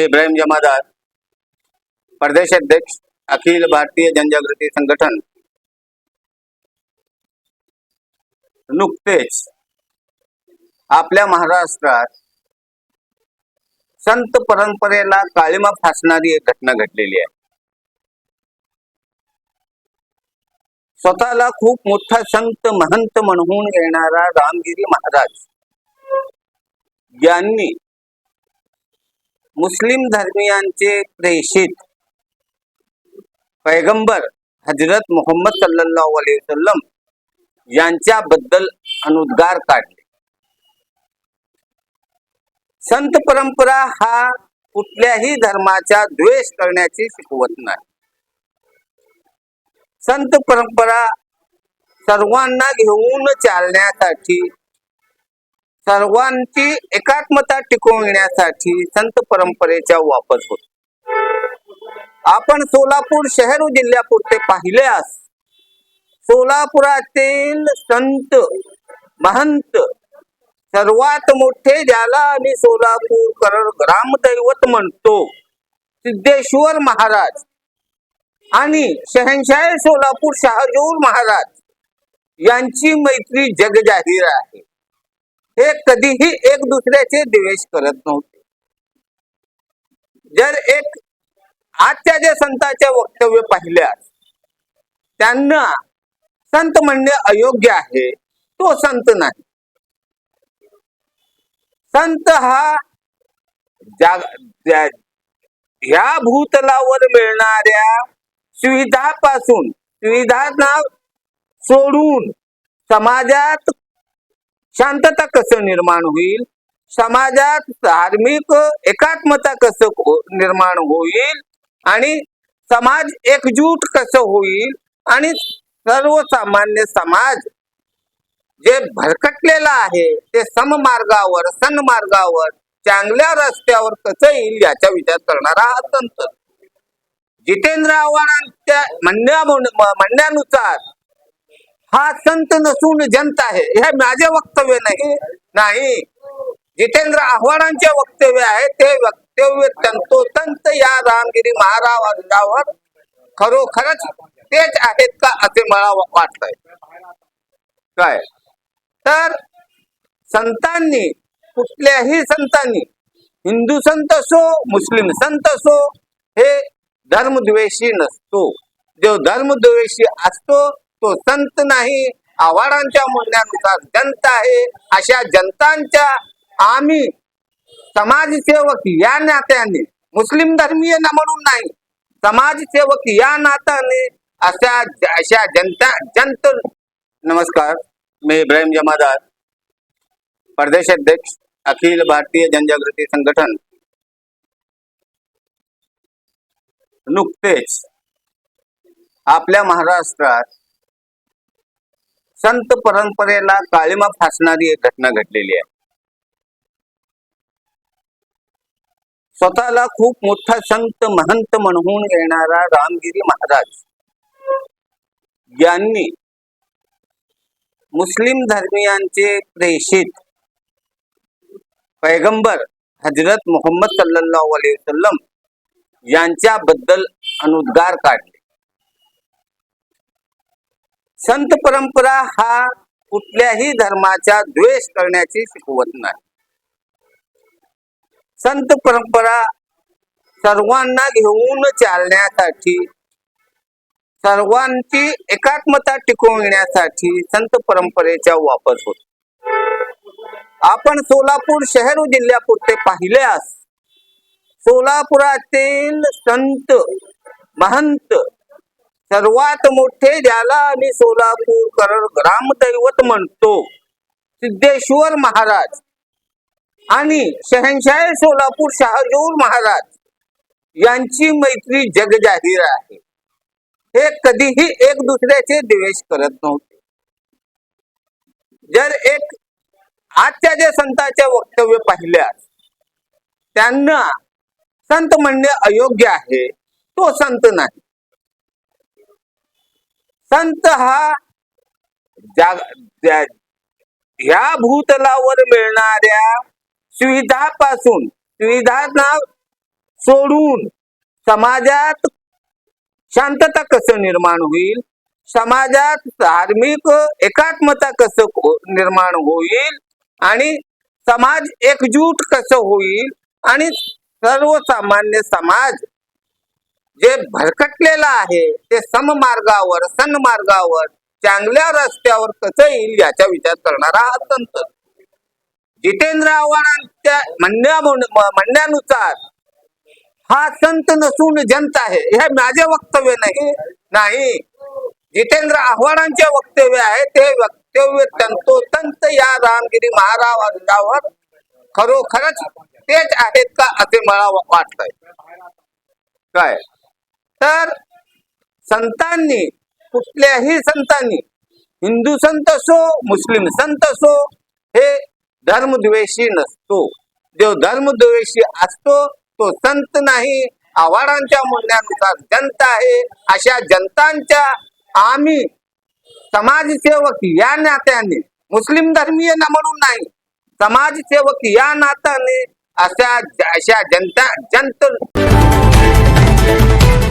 मैं इब्राहिम जमादार प्रदेश अध्यक्ष अखिल भारतीय जनजागृती संगठन नुकतेच आपल्या महाराष्ट्रात संत परंपरेला काळीमा फासणारी एक घटना घडलेली आहे. स्वतःला खूप मोठा संत महंत म्हणून येणारा रामगिरी महाराज यांनी मुस्लिम धर्मियांचे प्रेषित पैगंबर हजरत मोहम्मद सल्लल्लाहु अलैहि वसल्लम यांच्याबद्दल अनुद्गार काढले. संत परंपरा हा कुठल्याही धर्माचा द्वेष करण्याची शिकवत नाही. संत परंपरा सर्वांना घेऊन चालण्यासाठी सर्वांची एकात्मता टिकवण्यासाठी संत परंपरेचा वापर होतो. आपण सोलापूर शहर जिल्ह्यापुरते पाहिल्यास सोलापुरातील संत महंत सर्वात मोठे ज्याला आम्ही सोलापूरकर ग्रामदैवत म्हणतो सिद्धेश्वर महाराज आणि शहनशाह सोलापूर शहाजूर महाराज यांची मैत्री जगजाहीर आहे. हे कधीही एक दुसऱ्याचे द्वेष करत नव्हते. जर एक आजच्या जे संतांच्या वक्तव्य पाहिल्यास त्यांना संत म्हणणे अयोग्य आहे तो संत नाही. संत हा जाग ज्या- ह्या भूतलावर मिळणाऱ्या सुविधापासून सुविधांना सोडून समाजात शांतता कसं निर्माण होईल? समाजात धार्मिक एकात्मता कसं हो-, निर्माण होईल? आणि समाज एकजूट कसं होईल? आणि सर्वसामान्य समाज जे भरकटलेला आहे ते सममार्गावर सन्मार्गावर चांगल्या रस्त्यावर कसं येईल याचा विचार करणारा हा जितेंद्र आव्हाडांच्या म्हणण्या म्हणण्यानुसार हा संत नसून जनता आहे. हे माझे वक्तव्य नाही. नाही. जितेंद्र आव्हाडांचे वक्तव्य आहे. ते वक्तव्य तंतोतंत या रामगिरी महाराजावर खरोखरच तेच आहेत का असे मला वाटतंय. काय? तर संतांनी कुठल्याही संतांनी हिंदू संत असो मुस्लिम संत असो हे धर्मद्वेषी नसतो. जो धर्मद्वेषी असतो तो संत नाही आव्हाडांच्या म्हणण्यानुसार जनता आहे. अशा जनतांच्या आम्ही समाजसेवक या नात्याने मुस्लिम धर्मीय ना म्हणून नाही समाजसेवक या नात्याने अशा अशा जनता जनत नमस्कार मी इब्राहिम जमादार प्रदेश अध्यक्ष अखिल भारतीय जनजागृती संघटन. नुकतेच आपल्या महाराष्ट्रात संत परंपरेला काळीमा फासणारी एक घटना घडलेली आहे. स्वतःला खूप मोठा संत महंत म्हणून येणारा रामगिरी महाराज यांनी मुस्लिम धर्मियांचे प्रेषित पैगंबर हजरत मोहम्मद सल्लल्लाहु अलैहि वसल्लम यांच्याबद्दल अनुद्गार काढले. संत परंपरा हा कुठल्याही धर्माचा द्वेष करण्याची शिकवत नाही. संत परंपरा सर्वांना घेऊन चालण्यासाठी सर्वांची एकात्मता टिकवण्यासाठी संत परंपरेचा वापर होतो. आपण सोलापूर शहर जिल्ह्यापुरते पाहिल्यास सोलापुरातील संत महंत सर्वात मोठे ज्याला आम्ही सोलापूरकर ग्रामदैवत म्हणतो सिद्धेश्वर महाराज आणि शहनशाह सोलापूर शहाजूर महाराज यांची मैत्री जगजाहीर आहे. हे कधीही एक दुसऱ्याचे द्वेष करत नव्हते. जर एक आजच्या जे संतांच्या वक्तव्य पाहिल्यास त्यांना संत म्हणणे अयोग्य आहे तो संत नाही. संत हा जाग ज्या- ह्या भूतलावर मिळणाऱ्या सुविधापासून सुविधांना सोडून समाजात शांतता कसं निर्माण होईल? समाजात धार्मिक एकात्मता कसं हो- निर्माण होईल? आणि समाज एकजूट कसं होईल? आणि सर्वसामान्य समाज जे भरकटलेलं आहे ते सममार्गावर सन्मार्गावर चांगल्या रस्त्यावर कसं येईल याचा विचार करणारा हा संत. जितेंद्र आव्हाडांच्या म्हणण्या म्हणण्यानुसार हा संत नसून जनता आहे. हे माझे वक्तव्य नाही नाही. जितेंद्र आव्हाडांचे वक्तव्य आहे ते वक्तव्य तंतोतंत या रामगिरी महाराजांवर खरोखरच तेच आहेत का असे मला वाटतंय. काय? तर संतांनी कुठल्याही संतांनी हिंदू संत असो मुस्लिम संत असो हे धर्मद्वेषी नसतो. जो धर्मद्वेषी असतो तो संत नाही. आव्हाडांच्या म्हणण्यानुसार जनता आहे. अशा जनतांच्या आम्ही समाजसेवक या नात्याने मुस्लिम धर्मीय ना म्हणून नाही समाजसेवक या नात्याने अशा अशा जनता जनता